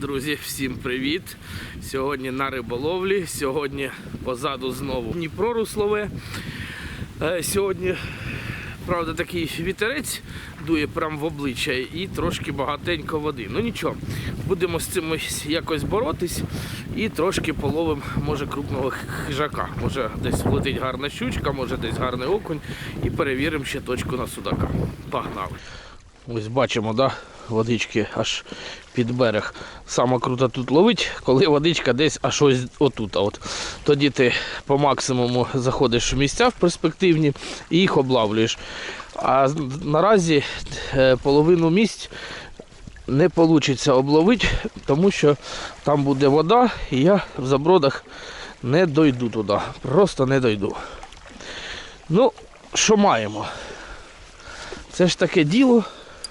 Друзі, всім привіт! Сьогодні на риболовлі. Сьогодні позаду знову Дніпро Руслове. Е, Сьогодні, правда, такий вітерець дує прямо в обличчя і трошки багатенько води. Ну нічого, будемо з цим якось боротись і трошки половимо, може, крупного хижака. Може десь влетить гарна щучка, може десь гарний окунь і перевіримо ще точку на судака. Погнали! Ось бачимо, да, водички аж під берег. Саме круто тут ловить, коли водичка десь аж ось отут. От. Тоді ти по максимуму заходиш в місця в перспективні і їх облавлюєш. А наразі е, половину місць не вийде обловити, тому що там буде вода, і я в забродах не дойду туди. Просто не дойду. Ну, що маємо? Це ж таке діло.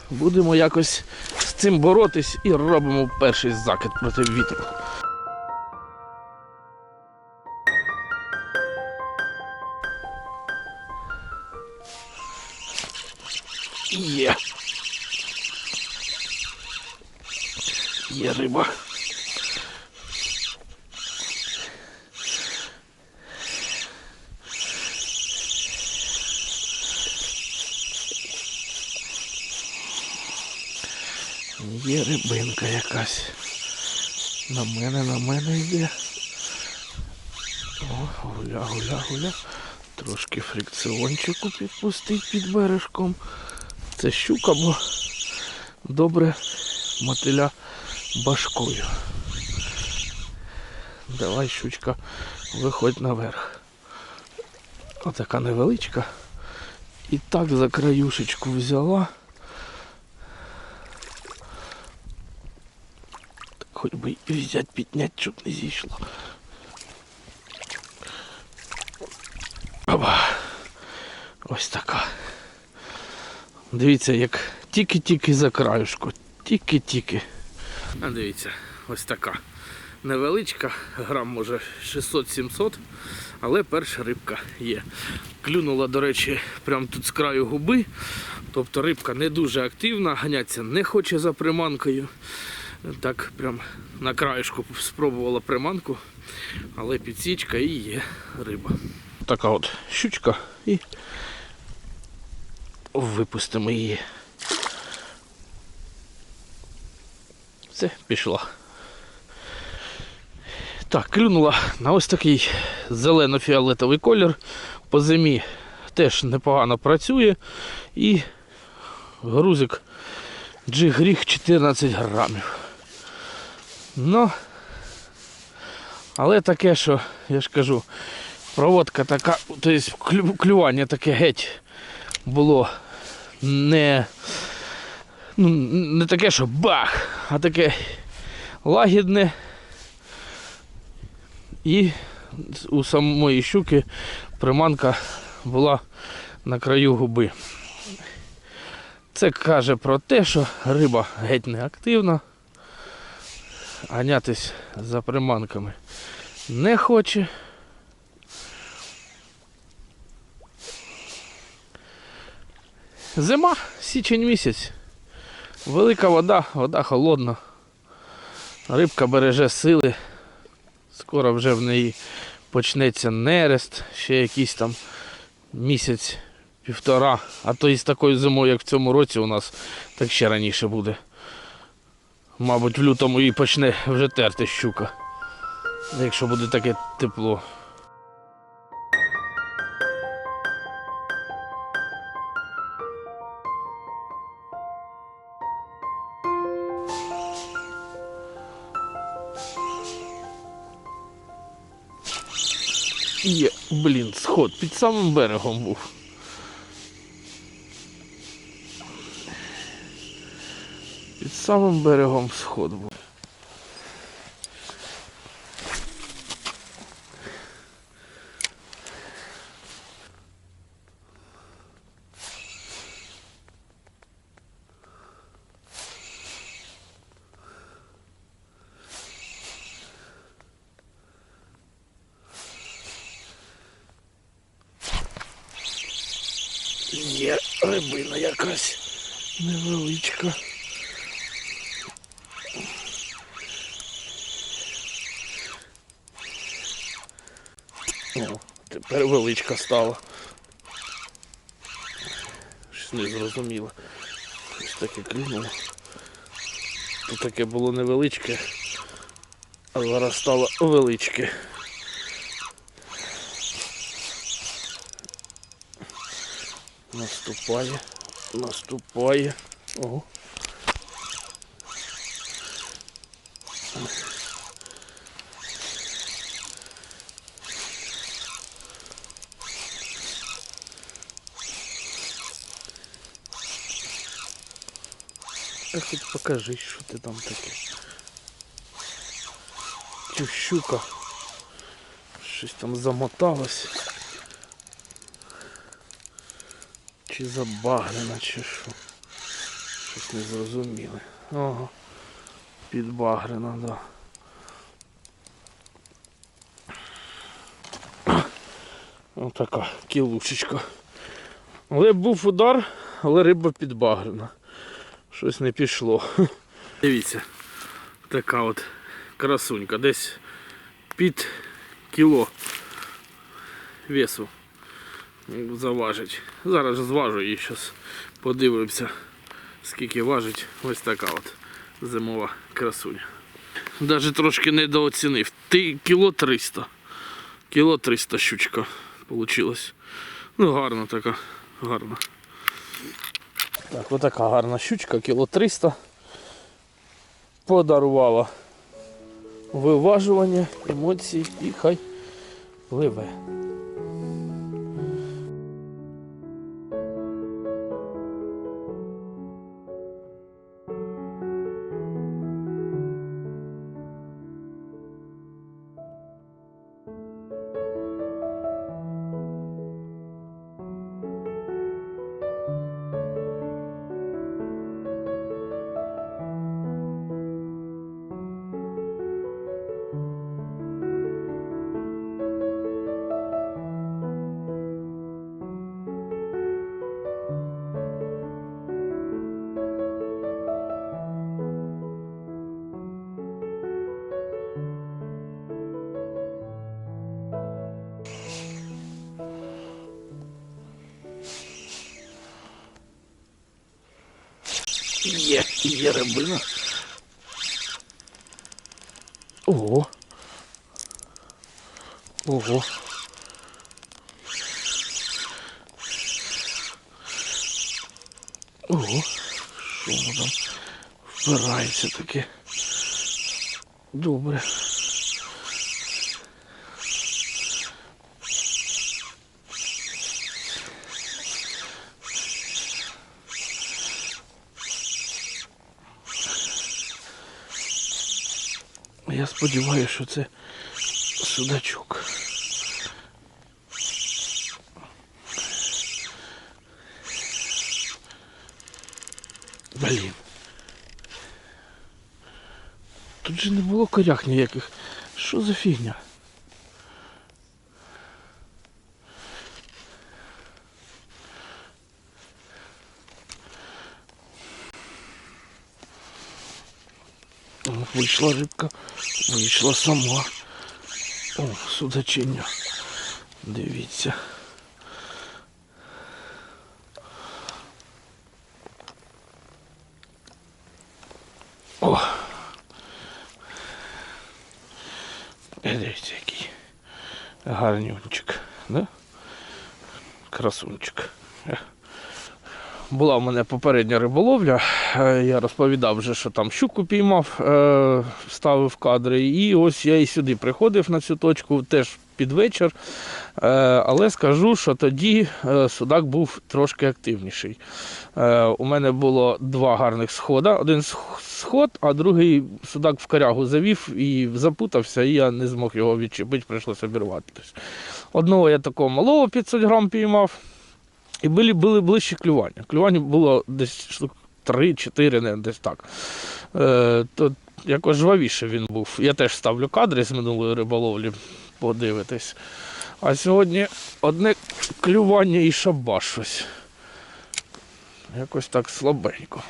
Будемо якось з цим боротись і робимо перший закид проти вітру. Є. Є риба. Є рибинка якась. На мене, на мене йде. О, гуля, гуля, гуля. Трошки фрикціончику підпустить під бережком. Це щука, бо добре мотиля башкою. Давай, щучка, виходь наверх. Отака невеличка. І так за краюшечку взяла. Хоч би і взять піднять, щоб не зійшло. Оба. Ось така. Дивіться, як тільки-тільки за краюшку. Тільки-тільки. А дивіться, ось така. Невеличка, грам може 600-700, але перша рибка є. Клюнула, до речі, прямо тут з краю губи. Тобто рибка не дуже активна, ганяться не хоче за приманкою. Так прям на краєшку спробувала приманку, але підсічка і є риба. Така от щучка і випустимо її. Все, пішла. Так, клюнула на ось такий зелено-фіолетовий колір. По зимі теж непогано працює. І грузик джигріх 14 грамів. Ну, але таке, що, я ж кажу, проводка така, тобто клювання таке геть було не, ну, не таке, що бах, а таке лагідне. І у самої щуки приманка була на краю губи. Це каже про те, що риба геть не активна ганятись за приманками не хоче. Зима, січень місяць. Велика вода, вода холодна. Рибка береже сили. Скоро вже в неї почнеться нерест, ще якийсь там місяць, півтора, а то і з такою зимою, як в цьому році у нас, так ще раніше буде. Мабуть, в лютому і почне вже терти щука. Якщо буде таке тепло. Є, блін, сход під самим берегом був. Самим берегом сход був. Є рибина якась невеличка. Величка стала. Щось не зрозуміло. Щось таке клюнуло. Тут таке було невеличке, а зараз стало величке. Наступає, наступає. Ого. А хоч покажи, що ти там таке. Чи щука. Щось там замоталось. Чи забагрена, чи що. Щось не зрозуміле. Ага. Підбагрена, да. Отака кілушечка. Але був удар, але риба підбагрена. Щось не пішло. Дивіться, така от красунька, десь під кіло весу заважить. Зараз зважу її зараз. Подивимося, скільки важить. Ось така от зимова красуня. Навіть трошки недооцінив. Ти кіло 300. Кіло 300 щучка получилась. Ну гарна така, гарна. Так, отака гарна щучка, кіло 300. Подарувала виважування, емоції і хай пливе. Є, є рибина. Ого. Ого. Ого. Що воно там вбирається таке. Добре. Я сподіваюся, що це судачок. Блін. Тут же не було корях ніяких. Що за фігня? Вийшла рибка, вийшла сама. О, судачиня. Дивіться. О! Дивіться, який гарнюнчик, да? Красунчик. Е. Була в мене попередня риболовля. Е, Я розповідав вже, що там щуку піймав, е, ставив кадри. І ось я і сюди приходив на цю точку теж під вечір. Е, Але скажу, що тоді судак був трошки активніший. У мене було два гарних схода. Один сх- сход, а другий судак в корягу завів і запутався, і я не змог його відчепити, прийшлося обірвати. Тобто, Одного я такого малого 500 грам піймав. І були, були ближчі клювання. Клювання було десь штук 3-4, не десь так. Е, то якось жвавіше він був. Я теж ставлю кадри з минулої риболовлі, подивитись. А сьогодні одне клювання і шабаш щось. Якось так слабенько.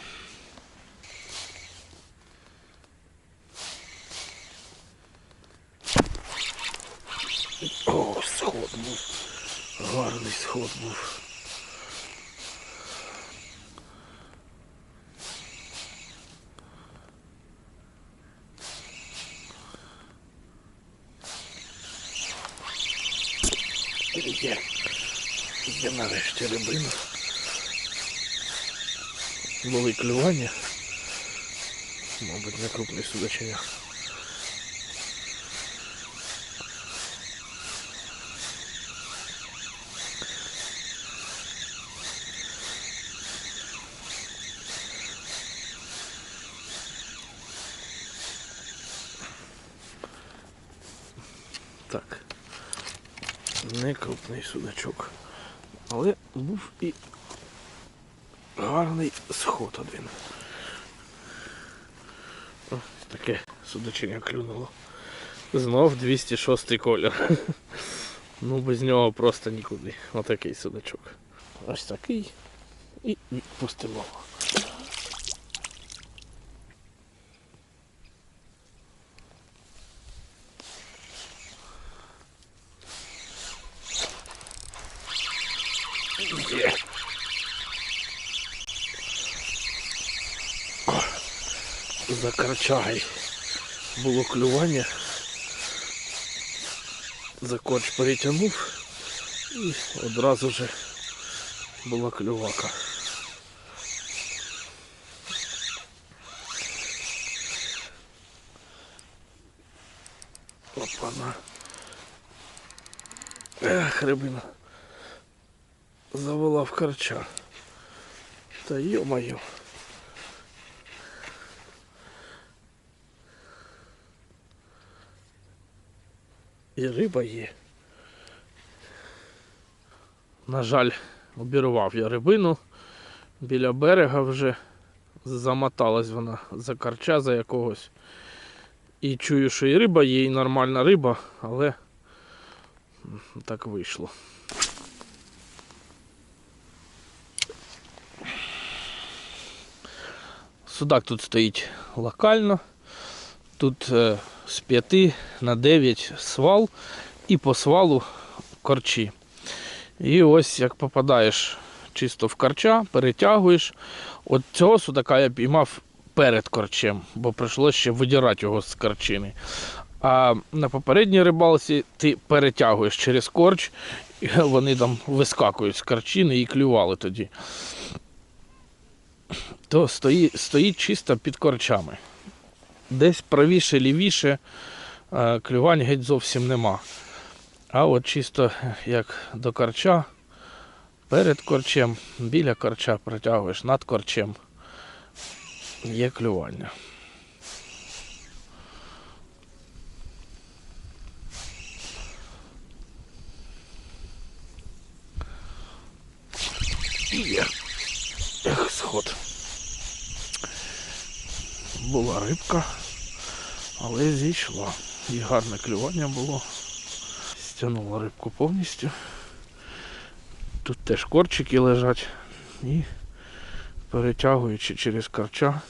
О, сход був. Гарний сход був. Є нарешті рибина. Були клювання. Мабуть, не крупний судачення. Так. Не крупний судачок. Але був і гарний сход один. О, таке судочення клюнуло. Знов 206 колір. Ну без нього просто нікуди. Отакий судачок. Ось такий. І відпустимо. Є. Карчагой було клювання. За корч перетягнув і одразу же була клювака. Опана. Ех, рибина. Завела в карча. Та ё-моё. І риба є. На жаль, обірвав я рибину біля берега вже замоталась вона за карча за якогось. І чую, що і риба є, і нормальна риба, але так вийшло. Судак тут стоїть локально. Тут е, з 5 на 9 свал і по свалу корчі. І ось як попадаєш чисто в корча, перетягуєш. От цього судака я піймав перед корчем, бо прийшлося ще видирати його з корчини. А на попередній рибалці ти перетягуєш через корч, і вони там вискакують з корчини і клювали тоді. То стоїть, стоїть чисто під корчами. Десь правіше, лівіше е, клювань геть зовсім нема. А от чисто як до корча, перед корчем, біля корча протягуєш над корчем. Є клювання. Є. Ех, сход. Була рибка, але зійшла. І гарне клювання було. Стягнула рибку повністю. Тут теж корчики лежать і перетягуючи через карча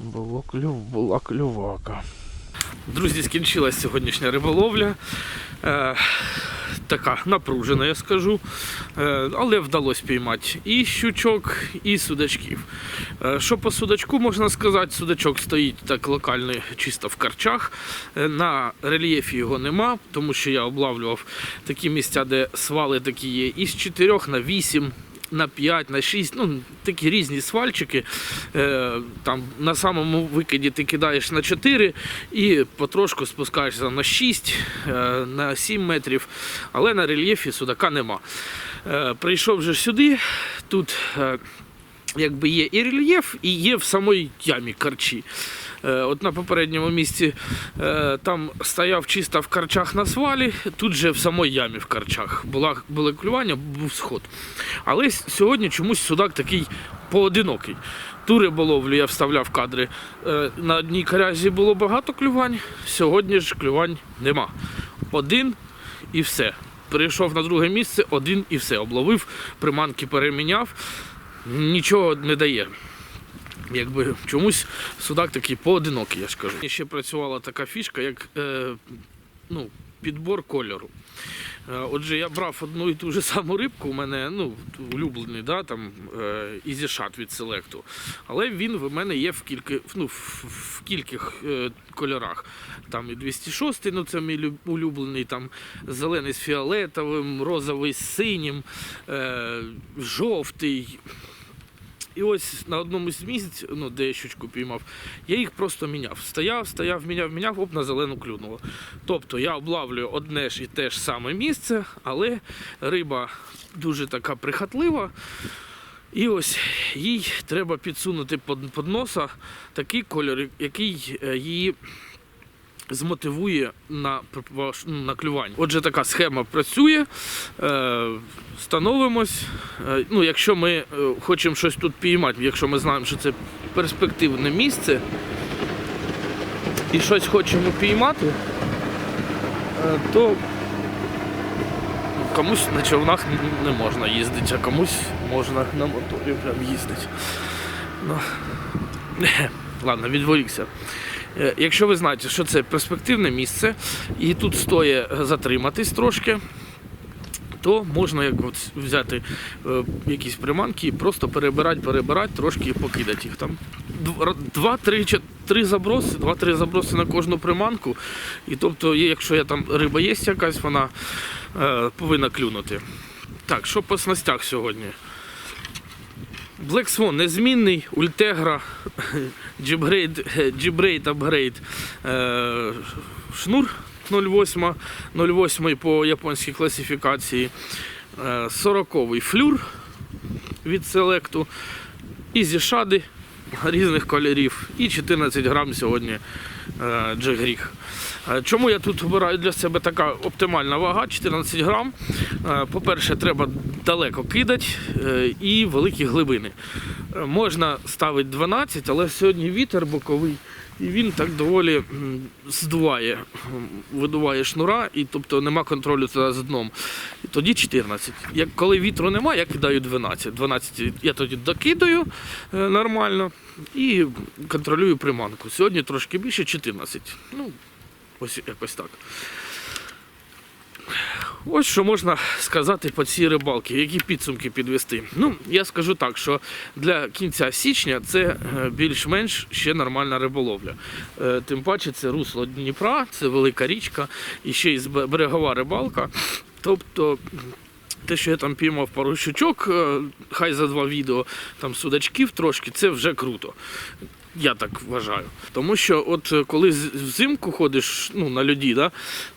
було клюв, була клювака. Друзі, скінчилась сьогоднішня риболовля. Така напружена, я скажу. Е, але вдалося піймати і щучок, і судачків. Е, що по судачку можна сказати, судачок стоїть так локально, чисто в карчах. Е, на рельєфі його нема, тому що я облавлював такі місця, де свали такі є, із 4 на 8 на 5, на 6, ну такі різні свальчики. Е, там на самому викиді ти кидаєш на 4 і потрошку спускаєшся на 6, е, на 7 метрів, але на рельєфі судака нема. Е, прийшов вже сюди, тут. Е, Якби є і рельєф, і є в самій ямі карчі. Е, От на попередньому місці е, там стояв чисто в карчах на свалі, тут же в самій ямі в карчах була, було клювання, був сход. Але сьогодні чомусь судак такий поодинокий. Ту риболовлю я вставляв кадри. Е, На одній корязі було багато клювань, сьогодні ж клювань нема. Один і все. Перейшов на друге місце, один і все. Обловив, приманки переміняв, нічого не дає. Якби чомусь судак такий поодинокий, я ж кажу. І ще працювала така фішка, як е, ну, підбор кольору. Е, Отже, я брав одну і ту ж саму рибку, у мене ну, улюблений, да, там, е, Easy від Селекту. Але він в мене є в, кілька, ну, в, в кількох е, кольорах. Там і 206, ну це мій улюблений, там зелений з фіолетовим, розовий з синім, е, жовтий. І ось на одному з місць, ну, де я щучку піймав, я їх просто міняв. Стояв, стояв, міняв, міняв, оп, на зелену клюнуло. Тобто я облавлюю одне ж і те ж саме місце, але риба дуже така прихотлива. І ось їй треба підсунути під, під носа такий кольор, який е, її змотивує на, ну, на клювання. Отже, така схема працює. Е, становимось. Е, ну, якщо ми е, хочемо щось тут піймати, якщо ми знаємо, що це перспективне місце, і щось хочемо піймати, то комусь на човнах не можна їздити, а комусь можна на моторі прям їздити. Ну, ладно, відволікся. Е, Якщо ви знаєте, що це перспективне місце, і тут стоїть затриматись трошки, то можна як от взяти е, якісь приманки і просто перебирати, перебирати, трошки і покидати їх. Там два, три, три заброси, два-три заброси на кожну приманку. І тобто, якщо я там риба є якась, вона е, повинна клюнути. Так, що по снастях сьогодні? Black Swan незмінний, Джібрейд, Джібрейд апгрейд, е, шнур 08, 08 по японській класифікації, е, 40-й флюр від селекту, і зішади різних кольорів, і 14 грам сьогодні е, джегріг. Е, Чому я тут обираю для себе така оптимальна вага? 14 грам? Е, По-перше, треба далеко кидати е, і великі глибини. Е, Можна ставити 12, але сьогодні вітер боковий, і він так доволі здуває, видуває шнура, і тобто нема контролю з дном. І тоді 14. Як коли вітру немає, я кидаю 12. 12 я тоді докидаю е, нормально і контролюю приманку. Сьогодні трошки більше 14. Ну, ось якось так. Ось що можна сказати по цій рибалці, які підсумки підвести. Ну, я скажу так, що для кінця січня це е, більш-менш ще нормальна риболовля. Е, Тим паче це русло Дніпра, це велика річка і ще й берегова рибалка. Тобто те, що я там піймав пару щучок, е, хай за два відео, там судачків трошки, це вже круто. Я так вважаю. Тому що, от е, коли взимку ходиш ну, на льоді, да,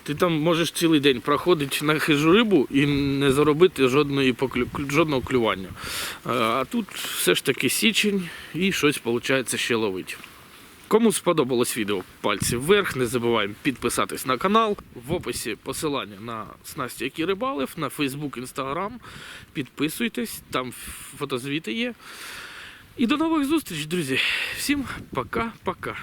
ти там можеш цілий день проходити на хижу рибу і не заробити жодної поклю... жодного клювання. Е, А тут все ж таки січень і щось виходить ще ловить. Кому сподобалось відео, пальці вверх. Не забуваємо підписатись на канал. В описі посилання на снасті, які рибалив, на Facebook, Instagram. Підписуйтесь, там фотозвіти є. І до нових зустріч, друзі. Всім пока-пока.